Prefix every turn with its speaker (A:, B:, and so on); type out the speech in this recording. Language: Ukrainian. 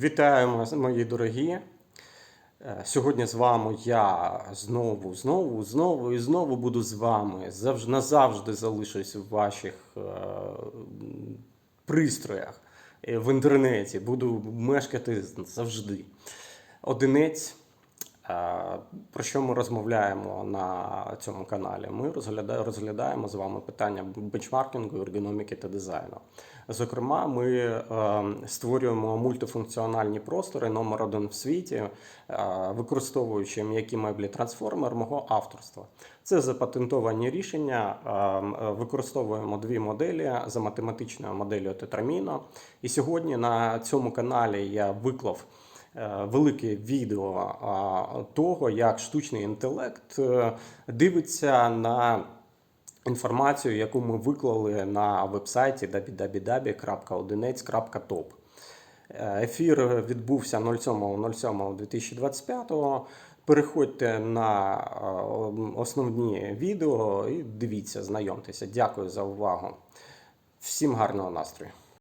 A: Вітаємо, мої дорогі. Е, Сьогодні з вами я знову, знову, знову і знову буду з вами. Завжди назавжди залишусь в ваших е, пристроях е, в інтернеті. Буду мешкати завжди. Одинець. Е, Про що ми розмовляємо на цьому каналі? Ми розглядаємо з вами питання бенчмаркінгу, ергономіки та дизайну. Зокрема, ми е, створюємо мультифункціональні простори номер один в світі, е, використовуючи м'які меблі трансформер мого авторства. Це запатентовані рішення. е, е, Використовуємо дві моделі за математичною моделлю Тетраміно. І сьогодні на цьому каналі я виклав велике відео того, як штучний інтелект е, дивиться на інформацію, яку ми виклали на вебсайті www.odinець.top. Е, Ефір відбувся 07.07.2025. Переходьте на е, основні відео і дивіться, знайомтеся. Дякую за увагу. Всім гарного настрою.